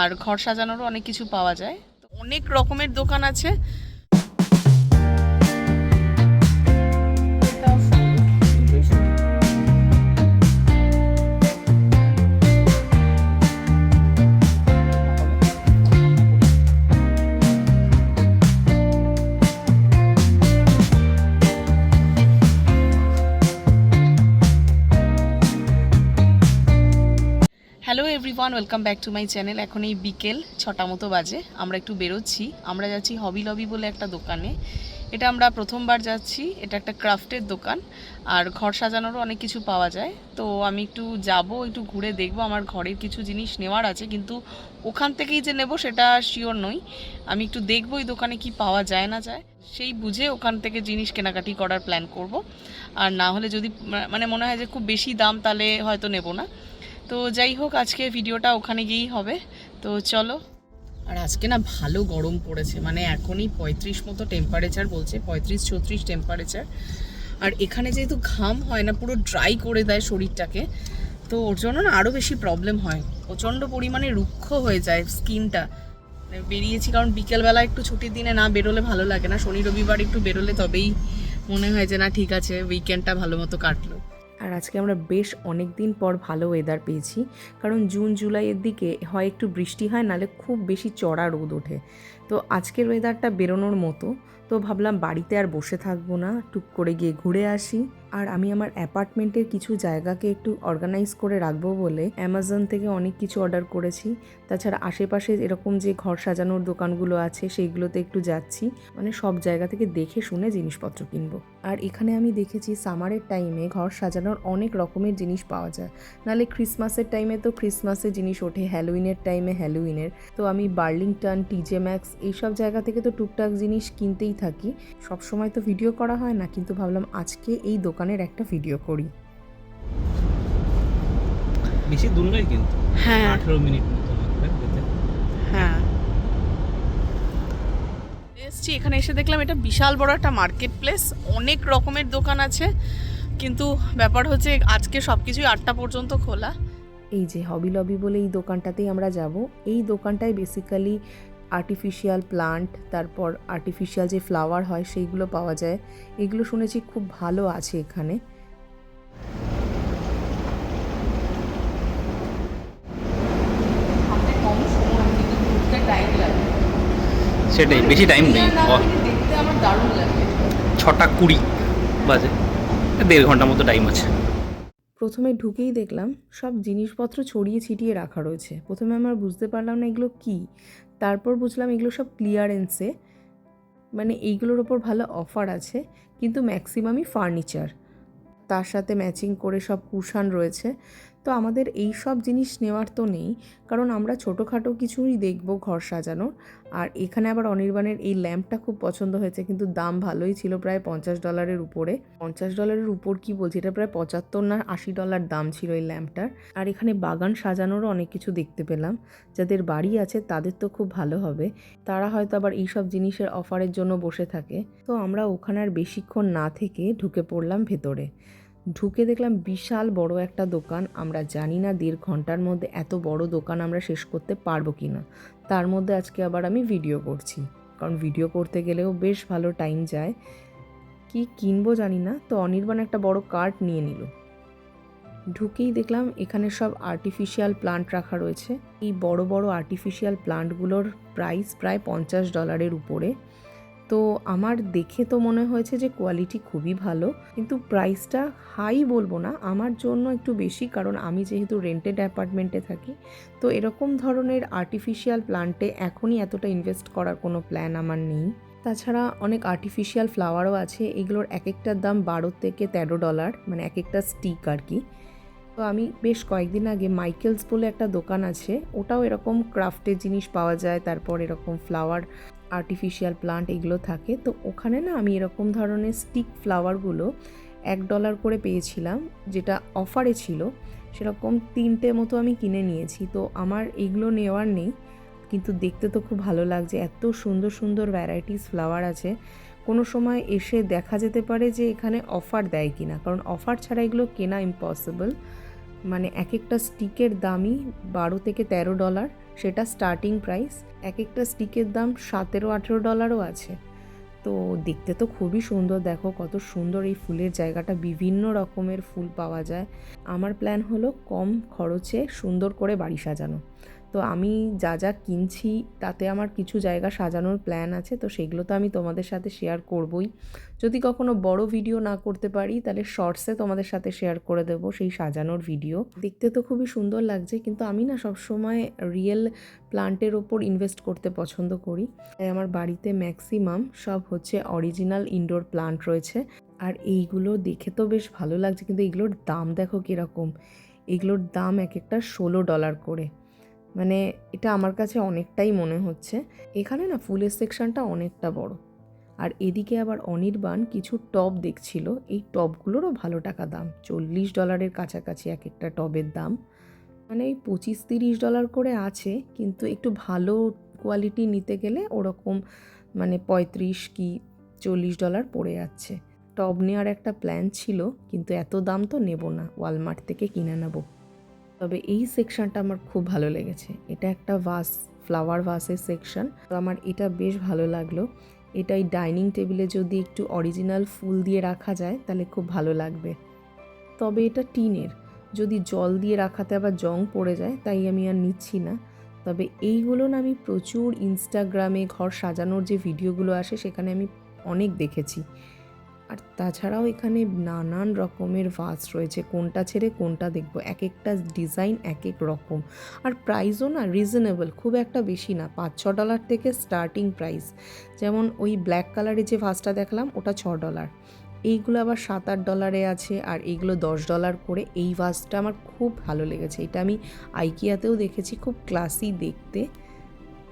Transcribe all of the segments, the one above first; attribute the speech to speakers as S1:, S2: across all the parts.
S1: আর ঘর সাজানোরও অনেক কিছু পাওয়া যায়। অনেক রকমের দোকান আছে। Welcome back to my channel এখন এই বিকেল ছটা মতো বাজে। আমরা একটু বেরোচ্ছি। আমরা যাচ্ছি হবি লবি বলে একটা দোকানে। এটা আমরা প্রথমবার যাচ্ছি। এটা একটা ক্রাফটের দোকান। আর ঘর সাজানোরও অনেক কিছু পাওয়া যায়। তো আমি একটু যাব, একটু ঘুরে দেখব। আমার ঘরের কিছু জিনিস নেওয়ার আছে। কিন্তু ওখান থেকেই যে নেব সেটা শিওর নই। আমি একটু দেখব ওই দোকানে কি পাওয়া যায় না যায়। সেই বুঝে ওখান থেকে জিনিস কেনাকাটি করার প্ল্যান করব। আর না হলে যদি মানে মনে হয় যে খুব বেশি দাম তাহলে হয়তো নেব না। তো যাই হোক, আজকে ভিডিওটা ওখানে গিয়েই হবে। তো চলো। আর আজকে না ভালো গরম পড়েছে মানে এখনই পঁয়ত্রিশ মতো টেম্পারেচার বলছে, পঁয়ত্রিশ, ছত্রিশ টেম্পারেচার আর এখানে যেহেতু ঘাম হয় না, পুরো ড্রাই করে দেয় শরীরটাকে, তো ওর জন্য না আরও বেশি প্রবলেম হয়। প্রচণ্ড পরিমাণে রুক্ষ হয়ে যায় স্কিনটা বেরিয়েছি কারণ বিকেলবেলা একটু ছুটির দিনে না বেরোলে ভালো লাগে না, শনি, রবিবার একটু বেরোলে তবেই মনে হয় যে না, ঠিক আছে উইকেন্ডটা ভালো মতো কাটলো।
S2: আর আজকে আমরা বেশ অনেক দিন পর ভালো ওয়েদার পেয়েছি। কারণ জুন জুলাইয়ের দিকে হয় একটু বৃষ্টি হয় নালে খুব বেশি চড়া রোদ ওঠে। তো আজকের ওয়েদারটা বেরোনোর মতো। তো ভাবলাম বাড়িতে আর বসে থাকব না, টুক করে গিয়ে ঘুরে আসি। আর আমি আমার অ্যাপার্টমেন্টের কিছু জায়গাকে একটু অর্গানাইজ করে রাখব বলে অ্যামাজন থেকে অনেক কিছু অর্ডার করেছি। তাছাড়া আশেপাশে এরকম যে ঘর সাজানোর দোকানগুলো আছে, সেইগুলোতে একটু যাচ্ছি। মানে সব জায়গা থেকে দেখে শুনে জিনিসপত্র কিনবো। আর এখানে আমি দেখেছি সামারের টাইমে ঘর সাজানোর অনেক রকমের জিনিস পাওয়া যায়। নালে ক্রিসমাসের টাইমে তো ক্রিসমাসের জিনিস ওঠে হ্যালোউইনের টাইমে হ্যালোউইনের তো আমি বার্লিংটন টিজে ম্যাক্স এইসব জায়গা থেকে তো টুকটাক জিনিস কিনতেই থাকি। সব সময় তো ভিডিও করা হয় না কিন্তু ভাবলাম আজকে এই দোকানের একটা ভিডিও করি।
S3: বেশি দূর নয় কিন্তু।
S1: হ্যাঁ।
S3: আঠেরো মিনিট মতো লাগবে যেতে।
S1: হ্যাঁ। এসছি এখানে এসে দেখলাম এটা বিশাল বড় একটা মার্কেট প্লেস অনেক রকমের দোকান আছে। কিন্তু ব্যাপার হচ্ছে আজকে সব কিছুই আটটা পর্যন্ত খোলা।
S2: এই যে হবি লবি বলে এই দোকানটাতেই আমরা যাব। এই দোকানটায় বেসিক্যালি আর্টিফিশিয়াল প্লান্ট তারপর আর্টিফিশিয়াল যে ফ্লাওয়ার হয় সেইগুলো পাওয়া যায়। এগুলো শুনেছি খুব ভালো আছে এখানে।
S3: সেটাই বেশি টাইম নেই।
S1: না
S3: অ-
S1: কিন্তু দেখতে আমার দারুণ লাগে।
S3: ছটা কুড়ি বাজে। দেড় ঘণ্টার মতো টাইম আছে।
S2: প্রথমে ঢুকেই দেখলাম সব জিনিসপত্র ছড়িয়ে ছিটিয়ে রাখা রয়েছে। প্রথমে আমার বুঝতে পারলাম না এগুলো কী। তারপর বুঝলাম এগুলো সব ক্লিয়ারেন্সে মানে এইগুলোর ওপর ভালো অফার আছে, কিন্তু ম্যাক্সিমামই ফার্নিচার তার সাথে ম্যাচিং করে সব কুশান রয়েছে। তো আমাদের এই সব জিনিস নেওয়ার তো নেই, কারণ আমরা ছোটোখাটো কিছুই দেখব ঘর সাজানোর। আর এখানে আবার অনির্বাণের এই ল্যাম্পটা খুব পছন্দ হয়েছে, কিন্তু দাম ভালোই ছিল প্রায় পঞ্চাশ ডলারের উপরে। পঞ্চাশ ডলারের উপর কি বলছি? এটা প্রায় পঁচাত্তর না আশি ডলার দাম ছিল এই ল্যাম্পটার। আর এখানে বাগান সাজানোরও অনেক কিছু দেখতে পেলাম। যাদের বাড়ি আছে তাদের তো খুব ভালো হবে। তারা হয়তো আবার এইসব জিনিসের অফারের জন্য বসে থাকে। তো আমরা ওখানে আর বেশিক্ষণ না থেকে ঢুকে পড়লাম ভেতরে। ঢুকে দেখলাম বিশাল বড় একটা দোকান। আমরা জানি না দেড় ঘণ্টার মধ্যে এত বড় দোকান আমরা শেষ করতে পারব কি না তার মধ্যে আজকে আবার আমি ভিডিও করছি। কারণ ভিডিও করতে গেলেও বেশ ভালো টাইম যায়। কি কিনবো জানি না, তো অনির্বাণ একটা বড় কার্ট নিয়ে নিল। ঢুকেই দেখলাম এখানে সব আর্টিফিশিয়াল প্লান্ট রাখা রয়েছে। এই বড় বড় আর্টিফিশিয়াল প্লান্টগুলোর প্রাইস প্রায় পঞ্চাশ ডলারের উপরে। তো আমার দেখে তো মনে হয়েছে যে কোয়ালিটি খুবই ভালো, কিন্তু প্রাইসটা হাই বলব না, আমার জন্য একটু বেশি কারণ আমি যেহেতু রেন্টেড অ্যাপার্টমেন্টে থাকি, তো এরকম ধরনের আর্টিফিশিয়াল প্লান্টে এখনই এতটা ইনভেস্ট করার কোনো প্ল্যান আমার নেই। তাছাড়া অনেক আর্টিফিশিয়াল ফ্লাওয়ারও আছে, এগুলোর এক একটার দাম বারো থেকে তেরো ডলার মানে এক একটা স্টিক আর কি তো আমি বেশ কয়েকদিন আগে মাইকেলস বলে একটা দোকান আছে, ওটাও এরকম ক্রাফটের জিনিস পাওয়া যায়, তারপর এরকম ফ্লাওয়ার আর্টিফিশিয়াল প্লান্ট এগুলো থাকে। তো ওখানে না আমি এরকম ধরনের স্টিক ফ্লাওয়ারগুলো এক ডলার করে পেয়েছিলাম, যেটা অফারে ছিল। সেরকম তিনটে মতো আমি কিনে নিয়েছি। তো আমার এগুলো নেওয়ার নেই, কিন্তু দেখতে তো খুব ভালো লাগছে। এত সুন্দর সুন্দর ভ্যারাইটিস ফ্লাওয়ার আছে। কোনো সময় এসে দেখা যেতে পারে যে এখানে অফার দেয় কিনা। কারণ অফার ছাড়া এগুলো কেনা ইম্পসিবল মানে এক একটা স্টিকের দামই বারো থেকে তেরো ডলার সেটা স্টার্টিং প্রাইস এক একটা স্টিকের দাম সতেরো আঠেরো ডলারও আছে। তো দেখতে তো খুবই সুন্দর, দেখো কত সুন্দর এই ফুলের জায়গাটা, বিভিন্ন রকমের ফুল পাওয়া যায়। আমার প্ল্যান হলো কম খরচে সুন্দর করে বাড়ি সাজানো। তো আমি যা যা কিনছি তাতে আমার কিছু জায়গা সাজানোর প্ল্যান আছে, তো সেগুলো তো আমি তোমাদের সাথে শেয়ার করবই। যদি কখনো বড় ভিডিও না করতে পারি, তাহলে শর্টসে তোমাদের সাথে শেয়ার করে দেবো সেই সাজানোর ভিডিও দেখতে তো খুবই সুন্দর লাগছে, কিন্তু আমি না সবসময় রিয়েল প্লান্টের ওপর ইনভেস্ট করতে পছন্দ করি। তাই আমার বাড়িতে ম্যাক্সিমাম সব হচ্ছে অরিজিনাল ইনডোর প্লান্ট রয়েছে। আর এইগুলো দেখে তো বেশ ভালো লাগছে, কিন্তু এগুলোর দাম দেখো কীরকম। এগুলোর দাম এক একটা ষোলো ডলার করে। মানে এটা আমার কাছে অনেকটাই মনে হচ্ছে। এখানে না ফুলের সেকশনটা অনেকটা বড়। আর এদিকে আবার অনির্বাণ কিছু টব দেখছিল। এই টবগুলোরও ভালো টাকা দাম। চল্লিশ ডলারের কাছাকাছি এক একটা টবের দাম। মানে এই পঁচিশ তিরিশ ডলার করে আছে, কিন্তু একটু ভালো কোয়ালিটি নিতে গেলে ওরকম মানে পঁয়ত্রিশ কি চল্লিশ ডলার পড়ে যাচ্ছে। টব নেওয়ার একটা প্ল্যান ছিল, কিন্তু এত দাম তো নেব না। ওয়ালমার্ট থেকে কিনে নেব। তবে এই সেকশনটা আমার খুব ভালো লেগেছে। এটা একটা ভাস ফ্লাওয়ার ভাসের সেকশন তো আমার এটা বেশ ভালো লাগল। এটাই ডাইনিং টেবিলে যদি একটু অরিজিনাল ফুল দিয়ে রাখা যায়, তাহলে খুব ভালো লাগবে। তবে এটা টিনের। যদি জল দিয়ে রাখাতে আবার জং পড়ে যায়, তাই আমি আর নিচ্ছি না। তবে এইগুলো না আমি প্রচুর ইনস্টাগ্রামে ঘর সাজানোর যে ভিডিওগুলো আসে, সেখানে আমি অনেক দেখেছি। আর তাছাড়াও এখানে নানান রকমের ভাস রয়েছে, কোনটা ছেড়ে কোনটা দেখব এক একটা ডিজাইন এক এক রকম। আর প্রাইসও না রিজনেবল খুব একটা বেশি না, পাঁচ ছ ডলার থেকে স্টার্টিং প্রাইস যেমন ওই ব্ল্যাক কালারের যে ভাসটা দেখলাম, ওটা ছ ডলার এইগুলো আবার সাত আট ডলারে আছে, আর এইগুলো দশ ডলার করে। এই ভাসটা আমার খুব ভালো লেগেছে। এটা আমি আইকিয়াতেও দেখেছি, খুব ক্লাসি দেখতে।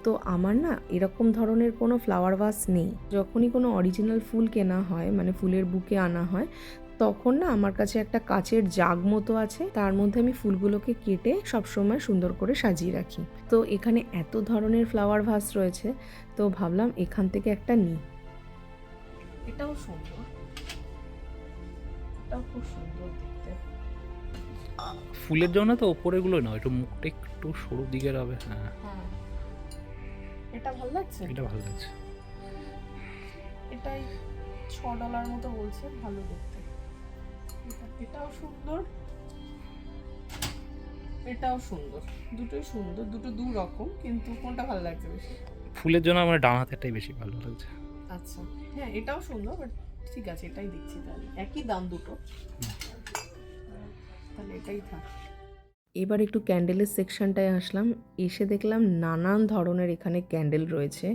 S2: তো আমার না এরকম ধরনের কোনো ফ্লাওয়ার ভাস নেই। যখনই কোনো অরিজিনাল ফুল কেনা হয় মানে ফুলের বুকে আনা হয় তখন না আমার কাছে একটা কাচের জাগ মতো আছে। তার মধ্যে আমি ফুলগুলোকে কেটে সবসময় সুন্দর করে সাজিয়ে রাখি। তো এখানে এত ধরনের ফ্লাওয়ার ভাস রয়েছে তো ভাবলাম এখান থেকে একটা নিই।
S1: এটাও সুন্দর। এটাও খুব সুন্দর দেখতে।
S3: ফুলের জন্য তো ওপরেগুলো না একটু মুখটা একটু সরু দিকের হবে হ্যাঁ।
S1: হ্যাঁ। এটা ভালো লাগছে?
S3: এটা ভালো লাগছে।
S1: এটাই ছ ডলার মতো বলছে ভালো দেখতে। এটাও সুন্দর। এটাও সুন্দর। দুটোই সুন্দর দুটো দু রকম কিন্তু কোনটা ভালো লাগছে বেশি?
S3: ফুলের জন্য আমার ডান হাতেরটাই বেশি ভালো লাগছে।
S1: আচ্ছা। হ্যাঁ এটাও সুন্দর বাট ঠিক আছে এটাই দেখছি তাহলে। একই দাম দুটো। তাহলে এটাই থাক।
S2: এবার একটু ক্যান্ডেলের সেকশনটায় আসলাম। এসে দেখলাম নানান ধরনের এখানে ক্যান্ডেল রয়েছে,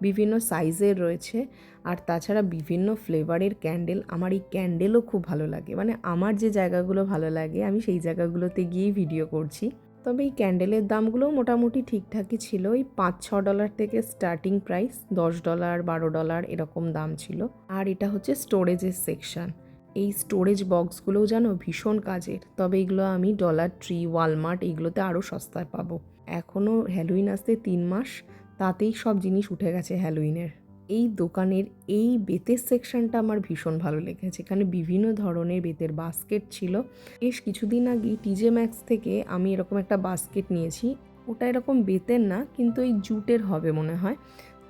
S2: বিভিন্ন সাইজের রয়েছে, আর তাছাড়া বিভিন্ন ফ্লেভারের ক্যান্ডেল আমার এই ক্যান্ডেলও খুব ভালো লাগে। মানে আমার যে জায়গাগুলো ভালো লাগে, আমি সেই জায়গাগুলোতে গিয়েই ভিডিও করছি। তবে এই ক্যান্ডেলের দামগুলোও মোটামুটি ঠিকঠাকই ছিল। এই পাঁচ ছ ডলার থেকে স্টার্টিং প্রাইস দশ ডলার বারো ডলার এরকম দাম ছিল। আর এটা হচ্ছে স্টোরেজের সেকশন এই স্টোরেজ বক্সগুলোও যেন ভীষণ কাজের। তবে এগুলো আমি ডলার ট্রি ওয়ালমার্ট এগুলোতে আরও সস্তায় পাবো। এখনও হ্যালোইন আসতে তিন মাস, তাতেই সব জিনিস উঠে গেছে হ্যালোইনের এই দোকানের এই বেতের সেকশনটা আমার ভীষণ ভালো লেগেছে। এখানে বিভিন্ন ধরনের বেতের বাস্কেট ছিল। বেশ কিছুদিন আগে টিজে ম্যাক্স থেকে আমি এরকম একটা বাস্কেট নিয়েছি। ওটা এরকম বেতের না, কিন্তু ওই জুটের হবে মনে হয়।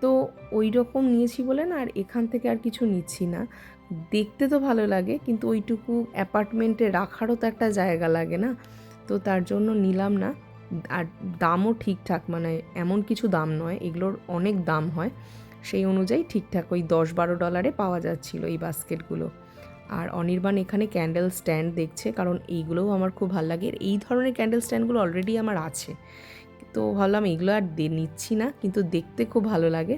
S2: তো ওই রকম নিয়েছি বলে না, আর এখান থেকে আর কিছু নিচ্ছি না। দেখতে তো ভালো লাগে, কিন্তু ওইটুকু অ্যাপার্টমেন্টে রাখারও তো একটা জায়গা লাগে না। তো তার জন্য নিলাম না। আর দামও ঠিকঠাক মানে এমন কিছু দাম নয়, এগুলোর অনেক দাম হয়। সেই অনুযায়ী ঠিকঠাক ওই দশ বারো ডলারে পাওয়া যাচ্ছিল এই বাস্কেটগুলো। আর অনির্বাণ এখানে ক্যান্ডেল স্ট্যান্ড দেখছে, কারণ এইগুলোও আমার খুব ভালো লাগে। এই ধরনের ক্যান্ডেল স্ট্যান্ডগুলো অলরেডি আমার আছে। তো ভাবলাম এগুলো আর নিচ্ছি না, কিন্তু দেখতে খুব ভালো লাগে।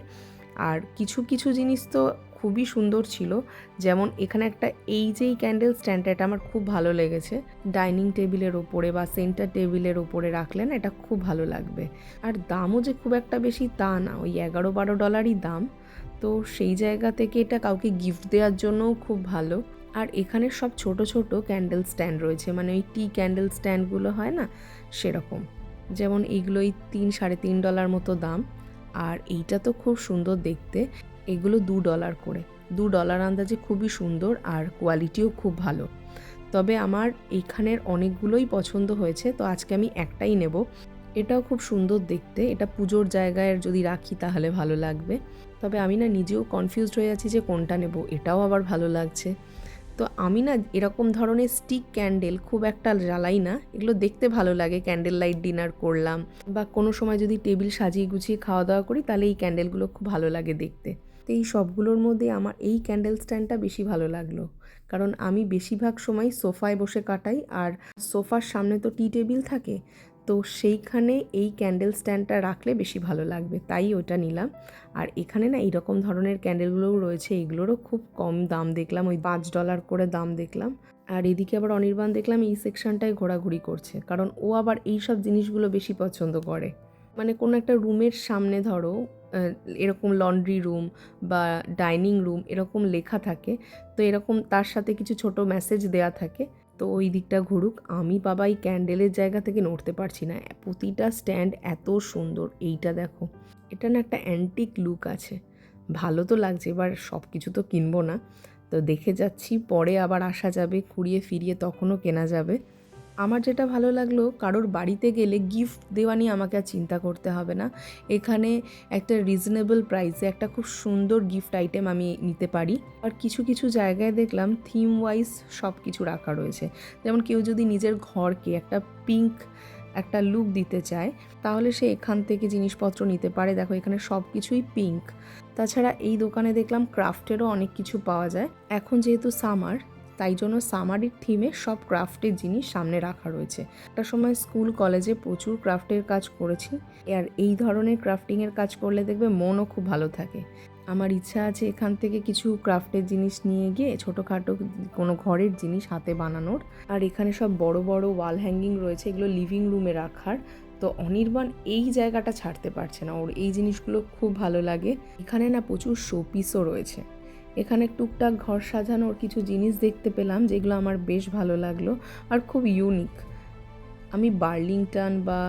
S2: আর কিছু কিছু জিনিস তো খুবই সুন্দর ছিল। যেমন এখানে একটা এই যে এই ক্যান্ডেল স্ট্যান্ডটা এটা আমার খুব ভালো লেগেছে। ডাইনিং টেবিলের ওপরে বা সেন্টার টেবিলের ওপরে রাখলেন এটা খুব ভালো লাগবে। আর দামও যে খুব একটা বেশি তা না, ওই এগারো বারো ডলারই দাম। তো সেই জায়গা থেকে এটা কাউকে গিফট দেওয়ার জন্যও খুব ভালো। আর এখানে সব ছোট ছোট ক্যান্ডেল স্ট্যান্ড রয়েছে। মানে ওই টি ক্যান্ডেল স্ট্যান্ডগুলো হয় না, সেরকম। যেমন এইগুলোই তিন সাড়ে তিন ডলার মতো দাম। আর এইটা তো খুব সুন্দর দেখতে। এগুলো দু ডলার করে। দু ডলার আন্দাজে খুবই সুন্দর আর কোয়ালিটিও খুব ভালো। তবে আমার এইখানের অনেকগুলোই পছন্দ হয়েছে, তো আজকে আমি একটাই নেব। এটাও খুব সুন্দর দেখতে। এটা পুজোর জায়গায় যদি রাখি তাহলে ভালো লাগবে। তবে আমি না নিজেও কনফিউজড হয়ে আছি যে কোনটা নেব, এটাও আবার ভালো লাগছে। তো আমি না এরকম ধরনের স্টিক ক্যান্ডেল খুব একটা জ্বালাই না। এগুলো দেখতে ভালো লাগে ক্যান্ডেল লাইট ডিনার করলাম বা কোনো সময় যদি টেবিল সাজিয়ে গুছিয়ে খাওয়া দাওয়া করি তাহলে এই ক্যান্ডেলগুলো খুব ভালো লাগে দেখতে। তো এই সবগুলোর মধ্যে আমার এই ক্যান্ডেল স্ট্যান্ডটা বেশি ভালো লাগল। কারণ আমি বেশিরভাগ সময় সোফায় বসে কাটাই আর সোফার সামনে তো টি টেবিল থাকে, তো সেইখানে এই ক্যান্ডেল স্ট্যান্ডটা রাখলে বেশি ভালো লাগবে, তাই ওটা নিলাম। আর এখানে না এইরকম ধরনের ক্যান্ডেলগুলোও রয়েছে এগুলোরও খুব কম দাম দেখলাম, ওই পাঁচ ডলার করে দাম দেখলাম। আর এদিকে আবার অনির্বাণ দেখলাম এই সেকশনটায় ঘোরাঘুরি করছে, কারণ ও আবার এই সব জিনিসগুলো বেশি পছন্দ করে। মানে কোনো একটা রুমের সামনে ধরো এরকম লন্ড্রি রুম বা ডাইনিং রুম এরকম লেখা থাকে। তো এরকম তার সাথে কিছু ছোট মেসেজ দেয়া থাকে। তো ওই দিকটা ঘুরুক। আমি বাবা এই ক্যান্ডেলের জায়গা থেকে নড়তে পারছি না। প্রতিটা স্ট্যান্ড এত সুন্দর। এইটা দেখো। এটা না একটা অ্যান্টিক লুক আছে। ভালো তো লাগছে, এবার সব কিছু তো কিনবো না। তো দেখে যাচ্ছি, পরে আবার আসা যাবে কুড়িয়ে ফিরিয়ে তখনও কেনা যাবে। আমার যেটা ভালো লাগল, কারোর বাড়িতে গেলে গিফট দেওয়া নিয়ে আমাকে আর চিন্তা করতে হবে না। এখানে একটা রিজনেবল প্রাইসে একটা খুব সুন্দর গিফট আইটেম আমি নিতে পারি। আর কিছু কিছু জায়গায় দেখলাম থিম ওয়াইজ সব কিছু রাখা রয়েছে। যেমন কেউ যদি নিজের ঘরকে একটা পিঙ্ক একটা লুক দিতে চায়, তাহলে সে এখান থেকে জিনিসপত্র নিতে পারে। দেখো, এখানে সব কিছুই পিঙ্ক তাছাড়া এই দোকানে দেখলাম ক্রাফটেরও অনেক কিছু পাওয়া যায়। এখন যেহেতু সামার তাই জন্য সামারির থিমে সব ক্রাফটের জিনিস সামনে রাখা রয়েছে। একটা সময় স্কুল, কলেজে প্রচুর ক্রাফটের কাজ করেছি। আর এই ধরনের ক্রাফটিংয়ের কাজ করলে দেখবে মনও খুব ভালো থাকে। আমার ইচ্ছা আছে এখান থেকে কিছু ক্রাফটের জিনিস নিয়ে গিয়ে ছোটোখাটো কোনো ঘরের জিনিস হাতে বানানোর। আর এখানে সব বড় বড় ওয়াল হ্যাঙ্গিং রয়েছে, এগুলো লিভিং রুমে রাখার। তো অনির্বাণ এই জায়গাটা ছাড়তে পারছে না। ওর এই জিনিসগুলো খুব ভালো লাগে। এখানে না প্রচুর শোপিসও রয়েছে। এখানে টুকটাক ঘর সাজানোর কিছু জিনিস দেখতে পেলাম, যেগুলো আমার বেশ ভালো লাগল আর খুব ইউনিক আমি বার্লিংটন বা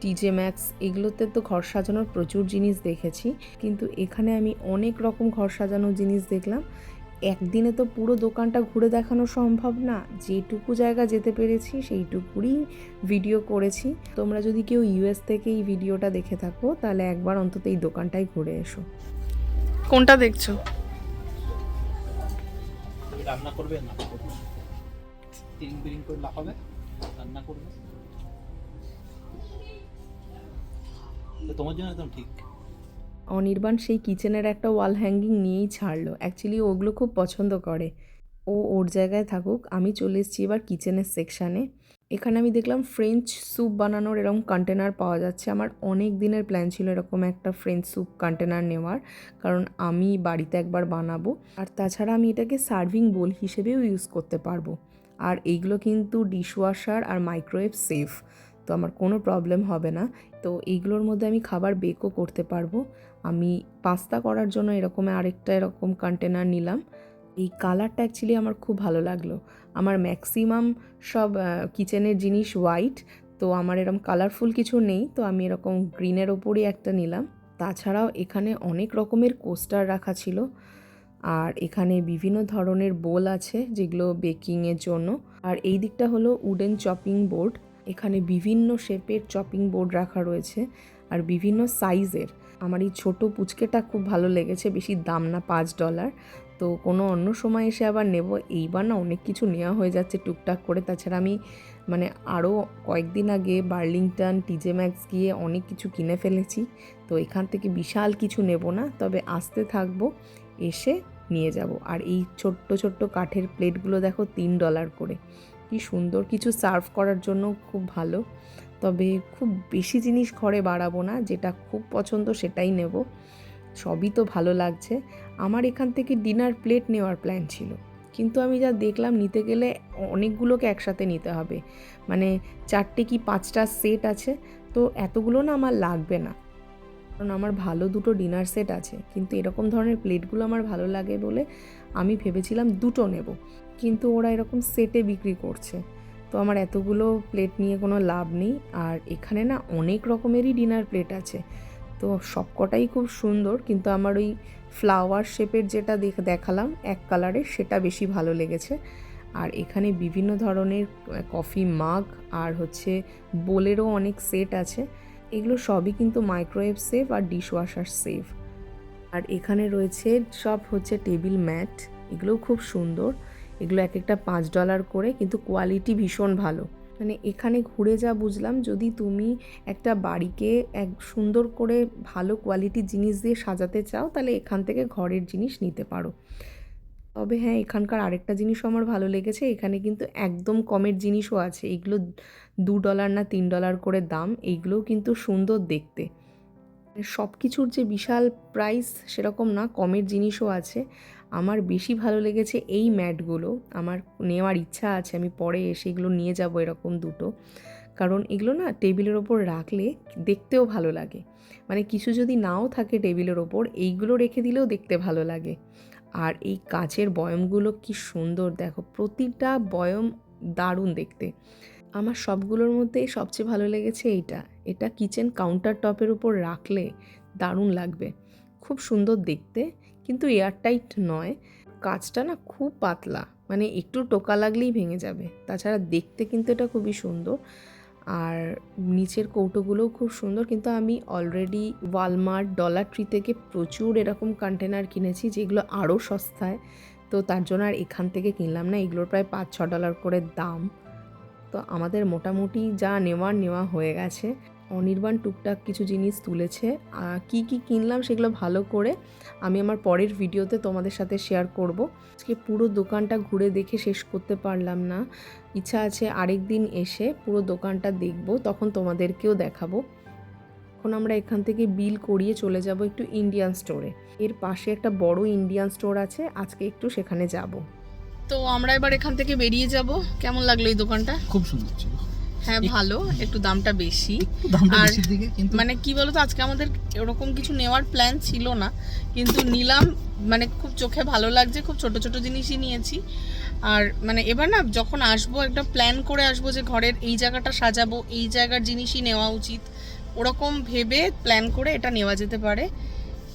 S2: টিজে ম্যাক্স এগুলোতে তো ঘর সাজানোর প্রচুর জিনিস দেখেছি, কিন্তু এখানে আমি অনেক রকম ঘর সাজানোর জিনিস দেখলাম। একদিনে তো পুরো দোকানটা ঘুরে দেখানো সম্ভব না, যেটুকু জায়গা যেতে পেরেছি সেইটুকুরই ভিডিও করেছি। তোমরা যদি কেউ ইউএস থেকে এই ভিডিওটা দেখে থাকো, তাহলে একবার অন্তত এই দোকানটাই ঘুরে এসো।
S1: কোনটা দেখছ?
S3: রান্না করবে, না তিরিং বিরিং করে লাফাবে, রান্না করবে। তোমার জন্য একদম ঠিক।
S2: অনির্বাণ সেই কিচেনের একটা ওয়াল হ্যাঙ্গিং নিয়েই ছাড়লো। অ্যাকচুয়ালি ওগুলো খুব পছন্দ করে। ও ওর জায়গায় থাকুক, আমি চলে এসেছি এবার কিচেনের সেকশানে। এখানে আমি দেখলাম ফ্রেঞ্চ স্যুপ বানানোর এরকম কন্টেনার পাওয়া যাচ্ছে। আমার অনেক দিনের প্ল্যান ছিল এরকম একটা ফ্রেঞ্চ স্যুপ কন্টেনার নেওয়ার, কারণ আমি বাড়িতে একবার বানাবো। আর তাছাড়া আমি এটাকে সার্ভিং বোল হিসেবেও ইউজ করতে পারব। আর এইগুলো কিন্তু ডিশওয়াশার আর মাইক্রোওয়েভ সেফ তো আমার কোনো প্রবলেম হবে না। তো এইগুলোর মধ্যে আমি খাবার বেকও করতে পারব। আমি পাস্তা করার জন্য এরকম আরেকটা এরকম কন্টেনার নিলাম। এই কালারটা অ্যাকচুয়ালি আমার খুব ভালো লাগল। আমার ম্যাক্সিমাম সব কিচেনের জিনিস হোয়াইট তো আমার এরকম কালারফুল কিছু নেই, তো আমি এরকম গ্রিনের ওপরই একটা নিলাম। তাছাড়াও এখানে অনেক রকমের কোস্টার রাখা ছিল, আর এখানে বিভিন্ন ধরনের বোল আছে যেগুলো বেকিংয়ের জন্য। আর এই দিকটা হলো উডেন চপিং বোর্ড এখানে বিভিন্ন শেপের চপিং বোর্ড রাখা রয়েছে, আর বিভিন্ন সাইজের আমার এই ছোটো পুচকেটা খুব ভালো লেগেছে, বেশি দাম না পাঁচ ডলার তো কোনো অন্য সময় এসে আবার নেব। এইবার না অনেক কিছু নেওয়া হয়ে যাচ্ছে টুকটাক করে। তাছাড়া আমি মানে আরও কয়েকদিন আগে বার্লিংটন, টিজে ম্যাক্স গিয়ে অনেক কিছু কিনে ফেলেছি। তো এখান থেকে বিশাল কিছু নেব না, তবে আসতে থাকব, এসে নিয়ে যাব। আর এই ছোট্ট ছোট্ট কাঠের প্লেটগুলো দেখো, তিন ডলার করে। কি সুন্দর কিছু সার্ভ করার জন্য খুব ভালো। তবে খুব বেশি জিনিস ঘরে বাড়াবো না, যেটা খুব পছন্দ সেটাই নেব। সবই তো ভালো লাগছে। আমার এখান থেকে ডিনার প্লেট নেওয়ার প্ল্যান ছিল। কিন্তু আমি যা দেখলাম নিতে গেলে অনেকগুলোকে একসাথে নিতে হবে। মানে চারটে কি পাঁচটা সেট আছে? তো এতগুলো না আমার লাগবে না। কারণ আমার ভালো দুটো ডিনার সেট আছে। কিন্তু এরকম ধরনের প্লেটগুলো আমার ভালো লাগে বলে আমি ভেবেছিলাম দুটো নেব। কিন্তু ওরা এরকম সেটে বিক্রি করছে। তো আমার এতগুলো প্লেট নিয়ে কোনো লাভ নেই। আর এখানে না অনেক রকমেরই ডিনার প্লেট আছে। তো সবকটাই খুব সুন্দর। কিন্তু আমার ওই ফ্লাওয়ার শেপের যেটা দেখ- দেখালাম, এক কালারের, সেটা বেশি ভালো লেগেছে। আর এখানে বিভিন্ন ধরনের কফি মাগ আর হচ্ছে বোলেরও অনেক সেট আছে। এগুলো সবই কিন্তু মাইক্রোওয়েভ সেফ আর ডিশওয়াশার সেফ। আর এখানে রয়েছে সব হচ্ছে টেবিল ম্যাট, এগুলোও খুব সুন্দর। এগুলো এক একটা পাঁচ ডলার করে, কিন্তু কোয়ালিটি ভীষণ ভালো। মানে এখানে ঘুরে যা বুঝলাম, যদি তুমি একটা বাড়িকে এক সুন্দর করে ভালো কোয়ালিটির জিনিস দিয়ে সাজাতে চাও, তাহলে এখান থেকে ঘরের জিনিস নিতে পারো। তবে হ্যাঁ এখানকার আরেকটা জিনিসও আমার ভালো লেগেছে, এখানে কিন্তু একদম কমের জিনিসও আছে। এগুলো দু ডলার না তিন ডলার করে দাম এইগুলোও কিন্তু সুন্দর দেখতে। সব কিছুর যে বিশাল প্রাইস সেরকম না, কমের জিনিসও আছে। আমার বেশি ভালো লেগেছে এই ম্যাটগুলো। আমার নেওয়ার ইচ্ছা আছে, আমি পরে এসে এগুলো নিয়ে যাব এরকম দুটো। কারণ এগুলো না টেবিলের ওপর রাখলে দেখতেও ভালো লাগে। মানে কিছু যদি নাও থাকে টেবিলের ওপর, এইগুলো রেখে দিলেও দেখতে ভালো লাগে। আর এই কাচের বয়মগুলো কি সুন্দর, দেখো প্রতিটা বয়ম দারুণ দেখতে। আমার সবগুলোর মধ্যে সবচেয়ে ভালো লেগেছে এইটা। এটা কিচেন কাউন্টার টপের উপর রাখলে দারুণ লাগবে। খুব সুন্দর দেখতে। কিন্তু এয়ারটাইট নয়, কাজটা না খুব পাতলা। মানে একটু টোকা লাগলেই ভেঙে যাবে। তাছাড়া দেখতে কিন্তু এটা খুবই সুন্দর। আর নিচের কৌটোগুলোও খুব সুন্দর। কিন্তু আমি অলরেডি ওয়ালমার্ট ডলার ট্রি থেকে প্রচুর এরকম কন্টেনার কিনেছি, যেগুলো আরও সস্তায়। তো তার জন্য আর এখান থেকে কিনলাম না। এগুলোর প্রায় পাঁচ ছ ডলার করে দাম। তো আমাদের মোটামুটি যা নেওয়ার নেওয়া হয়ে গেছে। অনির্বাণ টুকটাক কিছু জিনিস তুলেছে। কী কী কিনলাম সেগুলো ভালো করে আমি আমার পরের ভিডিওতে তোমাদের সাথে শেয়ার করব। আজকে পুরো দোকানটা ঘুরে দেখে শেষ করতে পারলাম না। ইচ্ছা আছে আরেক দিন এসে পুরো দোকানটা দেখব, তখন তোমাদেরকেও দেখাবো। এখন আমরা এখান থেকে বিল করিয়ে চলে যাব একটু ইন্ডিয়ান স্টোরে এর পাশে একটা বড় ইন্ডিয়ান স্টোর আছে, আজকে একটু সেখানে যাব।
S1: তো আমরা এবার এখান থেকে বেরিয়ে যাব। কেমন লাগল এই দোকানটা?
S4: খুব সুন্দর ছিল।
S1: হ্যাঁ ভালো। একটু দামটা বেশি। আর মানে কি বলতো আজকে আমাদের এরকম কিছু নেওয়ার প্ল্যান ছিল না। কিন্তু নিলাম মানে খুব চোখে ভালো লাগছে খুব ছোট ছোট জিনিসই নিয়েছি। আর মানে এবার না যখন আসব একটা প্ল্যান করে আসব যে ঘরের এই জায়গাটা সাজাবো এই জায়গার জিনিসই নেওয়া উচিত। ওরকম ভেবে প্ল্যান করে এটা নেওয়া যেতে পারে।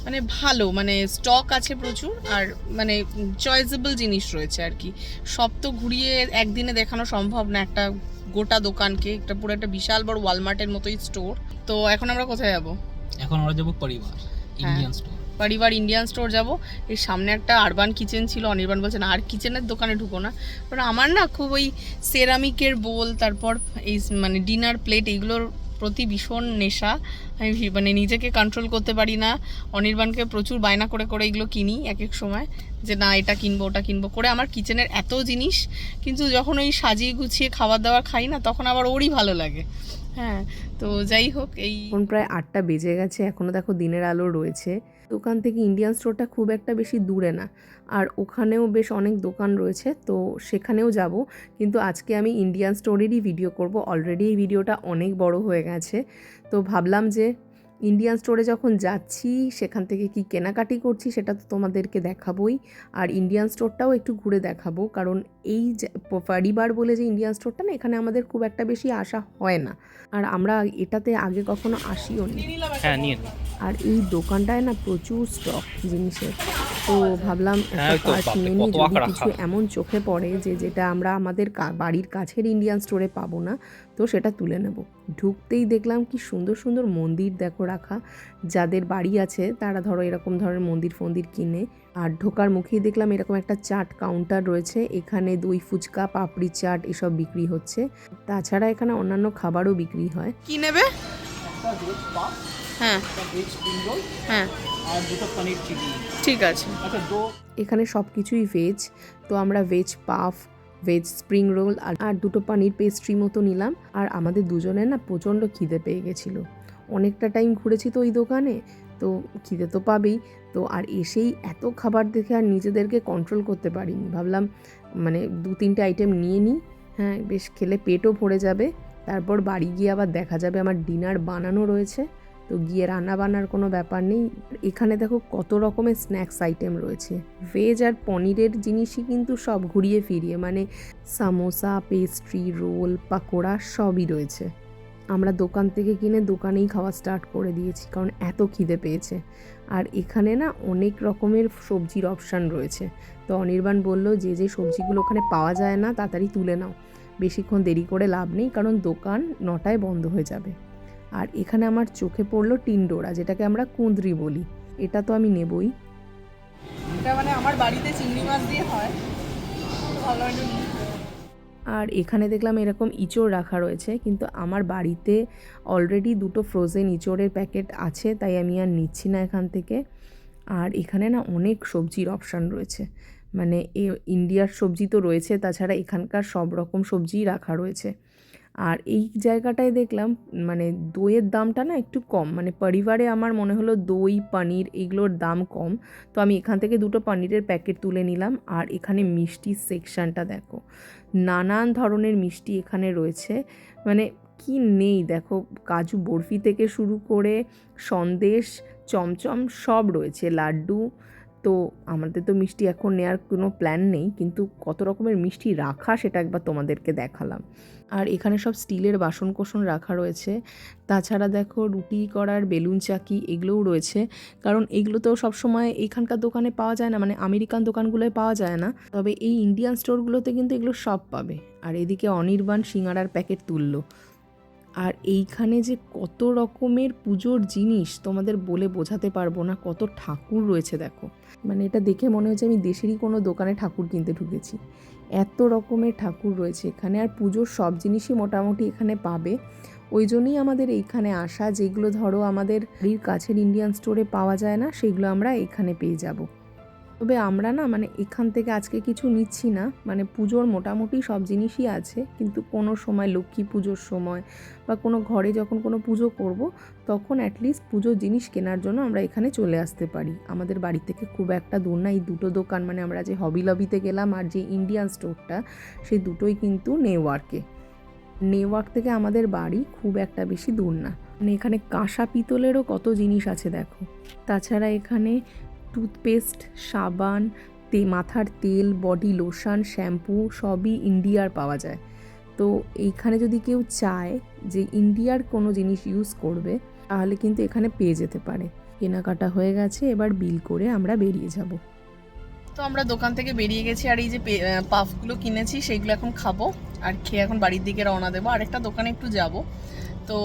S1: মানে ভালো মানে স্টক আছে প্রচুর আর মানে চয়েসেবল জিনিস রয়েছে আর কি। সব তো ঘুরিয়ে একদিনে দেখানো সম্ভব না একটা গোটা দোকানকে একটা পুরো একটা বিশাল বড় ওয়ালমার্টের মতোই স্টোর তো এখন আমরা কোথায় যাব?
S4: এখন আমরা যাব Parivar Indian store
S1: Parivar Indian store যাব। এর সামনে একটা আরবান কিচেন ছিল অনির্বাণ বলছেন না আর কিচেনের দোকানে ঢুকো না। কারণ আমার না খুব ওই সেরামিকের বোল তারপর এই মানে ডিনার প্লেট এইগুলোর প্রতি ভীষণ নেশা। আমি মানে নিজেকে কন্ট্রোল করতে পারি না। অনির্বাণকে প্রচুর বায়না করে করে এগুলো কিনি এক এক সময়। যে না, এটা কিনবো, ওটা কিনবো করে আমার কিচেনের এত জিনিস। কিন্তু যখন ওই সাজিয়ে গুছিয়ে খাবার দাবার খাই না, তখন আবার ওরই ভালো লাগে। হ্যাঁ তো যাই হোক, এই
S2: প্রায় আটটা বেজে গেছে। এখনও দেখো দিনের আলো রয়েছে। দোকান থেকে ইন্ডিয়ান স্টোরটা খুব একটা বেশি দূরে না। আর ওখানেও বেশ অনেক দোকান রয়েছে, তো সেখানেও যাব। কিন্তু আজকে আমি ইন্ডিয়ান স্টোরেরই ভিডিও করব। অলরেডি এই ভিডিওটা অনেক বড় হয়ে গেছে। তো ভাবলাম যে ইন্ডিয়ান স্টোরে যখন যাচ্ছি সেখান থেকে কি কেনাকাটি করছি সেটা তো তোমাদেরকে দেখাবোই। আর ইন্ডিয়ান স্টোরটাও একটু ঘুরে দেখাবো। কারণ এই যে পরিবার বলে যে ইন্ডিয়ান স্টোরটা না এখানে আমাদের খুব একটা বেশি আসা হয় না। আর আমরা এটাতে আগে কখনো আসিও নি।
S3: হ্যাঁ
S2: আর এই দোকানটায় না প্রচুর স্টক জিনিসের। তো ভাবলাম
S3: হ্যাঁ,
S2: নিয়ে নিই। যদি কিছু এমন চোখে পড়ে যে যেটা আমরা আমাদের বাড়ির কাছের ইন্ডিয়ান স্টোরে পাবো না তো সেটা তুলে নেব। ঢুকতেই দেখলাম কি সুন্দর সুন্দর মন্দির দেখো রাখা। যাদের বাড়ি আছে তারা ধরো এরকম ধরনের মন্দির ফন্দির কিনে আর ঢোকার মুখেই দেখলাম এরকম একটা চাট কাউন্টার রয়েছে। এখানে দই ফুচকা পাপড়ি চাট এসব বিক্রি হচ্ছে। তাছাড়া এখানে অন্যান্য খাবারও বিক্রি হয়।
S1: কি নেবে? হ্যাঁ। হ্যাঁ।
S4: আর দুটো
S1: ঠিক আছে।
S4: আচ্ছা
S2: এখানে সব কিছুই ভেজ তো আমরা veg puff veg spring roll আর আর দুটো পানির পেস্ট্রি মতো নিলাম। আর আমাদের দুজনের না প্রচণ্ড খিদে পেয়ে গেছিল। অনেকটা টাইম ঘুরেছি তো ওই দোকানে, তো খিদে তো পাবেই। তো আর এসেই এত খাবার দেখে আর নিজেদেরকে কন্ট্রোল করতে পারিনি। ভাবলাম মানে দু তিনটে আইটেম নিয়ে নিই। হ্যাঁ বেশ খেলে পেটও ভরে যাবে। তারপর বাড়ি গিয়ে আবার দেখা যাবে, আমার ডিনার বানানো রয়েছে। তো গিয়ে রান্না বান্নার কোনো ব্যাপার নেই। এখানে দেখো কত রকমের স্ন্যাক্স আইটেম রয়েছে। ভেজ আর পনিরের জিনিসই কিন্তু সব ঘুরিয়ে ফিরিয়ে মানে সামোসা পেস্ট্রি রোল পাকোড়া সবই রয়েছে। আমরা দোকান থেকে কিনে দোকানেই খাওয়া স্টার্ট করে দিয়েছি কারণ এত খিদে পেয়েছে। আর এখানে না অনেক রকমের সবজির অপশান রয়েছে। তো অনির্বাণ বলল, যে যে সবজিগুলো ওখানে পাওয়া যায় না, তাড়াতাড়ি তুলে নাও। বেশিক্ষণ দেরি করে লাভ নেই কারণ দোকান নটায় বন্ধ হয়ে যাবে। আর এখানে আমার চোখে পড়ল টিন্ডোরা যেটাকে আমরা কুঁদরি বলি। এটা তো আমি নেবই।
S1: এটা মানে আমার বাড়িতে চিংড়ি মাছ দিয়ে হয়। ভালো
S2: আর এখানে দেখলাম এরকম ইঁচড় রাখা রয়েছে কিন্তু আমার বাড়িতে অলরেডি দুটো ফ্রোজেন ইঁচড়ের প্যাকেট আছে তাই আমি আর নিচ্ছি না এখান থেকে। আর এখানে না অনেক সবজির অপশান রয়েছে। মানে এ ইন্ডিয়ার সবজি তো রয়েছে তাছাড়া এখানকার সব রকম সবজিই রাখা রয়েছে। আর এই জায়গাটায় দেখলাম মানে দইয়ের দামটা না একটু কম। মানে পরিবারে আমার মনে হলো দই, পনির এগুলোর দাম কম। তো আমি এখান থেকে দুটো পনিরের প্যাকেট তুলে নিলাম। আর এখানে মিষ্টির সেকশনটা দেখো। নানান ধরনের মিষ্টি এখানে রয়েছে। মানে কি নেই দেখো, কাজু বরফি থেকে শুরু করে সন্দেশ, চমচম সব রয়েছে, লাড্ডু। তো আমাদের তো মিষ্টি এখন নেওয়ার কোনো প্ল্যান নেই। কিন্তু কত রকমের মিষ্টি রাখা সেটা একবার তোমাদেরকে দেখালাম। আর এখানে সব স্টিলের বাসন কোসন রাখা রয়েছে। তাছাড়া দেখো রুটি করার, বেলুন চাকি এগুলোও রয়েছে। কারণ এগুলো তো সবসময় এখানকার দোকানে পাওয়া যায় না মানে আমেরিকান দোকানগুলোয় পাওয়া যায় না। তবে এই ইন্ডিয়ান স্টোরগুলোতে কিন্তু এগুলো সব পাবে। আর এদিকে অনির্বাণ সিঙ্গারার প্যাকেট তুললো। আর এইখানে যে কত রকমের পুজোর জিনিস তোমাদের বলে বোঝাতে পারব না, কত ঠাকুর রয়েছে দেখো। মানে এটা দেখে মনে হচ্ছে আমি দেশেরই কোনো দোকানে ঠাকুর কিনতে ঢুকেছি। এত রকমের ঠাকুর রয়েছে এখানে, আর পুজোর সব জিনিসই মোটামুটি এখানে পাবে। ওই জন্যই আমাদের এইখানে আসা, যেগুলো ধরো আমাদের কাছের ইন্ডিয়ান স্টোরে পাওয়া যায় না, সেগুলো আমরা এখানে পেয়ে যাব। তবে আমরা না মানে এখান থেকে আজকে কিছু নিচ্ছি না। মানে পুজোর মোটামুটি সব জিনিসই আছে। কিন্তু কোনো সময় লক্ষ্মী পুজোর সময় বা কোনো ঘরে যখন কোনো পুজো করব, তখন অ্যাটলিস্ট পুজোর জিনিস কেনার জন্য আমরা এখানে চলে আসতে পারি। আমাদের বাড়ি থেকে খুব একটা দূর না। এই দুটো দোকান মানে আমরা যে হবি লবিতে গেলাম আর যে ইন্ডিয়ান স্টোরটা সেই দুটোই কিন্তু নেওয়ার্কে নেওয়ার্ক থেকে আমাদের বাড়ি খুব একটা বেশি দূর না। মানে এখানে কাঁসা পিতলেরও কত জিনিস আছে দেখো। তাছাড়া এখানে টুথপেস্ট সাবান, তে মাথার তেল বডি লোশন শ্যাম্পু সবই ইন্ডিয়ার পাওয়া যায়। তো এইখানে যদি কেউ চায় যে ইন্ডিয়ার কোনো জিনিস ইউজ করবে, তাহলে কিন্তু এখানে পেয়ে যেতে পারে। কেনাকাটা হয়ে গেছে, এবার বিল করে আমরা বেরিয়ে যাব।
S1: তো আমরা দোকান থেকে বেরিয়ে গেছি আর এই যে পাফগুলো কিনেছি সেইগুলো এখন খাব। আর খেয়ে এখন বাড়ির দিকে রওনা দেবো। আরেকটা দোকানে একটু যাব। তো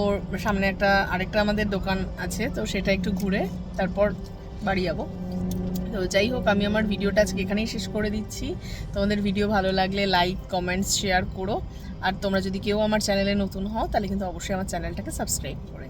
S1: সামনে একটা, আরেকটা আমাদের দোকান আছে, তো সেটা একটু ঘুরে তারপর বাড়ি যাব। তো যাই হোক, আমি আমার ভিডিওটা আজকে এখানেই শেষ করে দিচ্ছি। তোমাদের ভিডিও ভালো লাগলে লাইক কমেন্টস শেয়ার করো। আর তোমরা যদি কেউ আমার চ্যানেলে নতুন হও, তাহলে কিন্তু অবশ্যই আমার চ্যানেলটাকে সাবস্ক্রাইব করে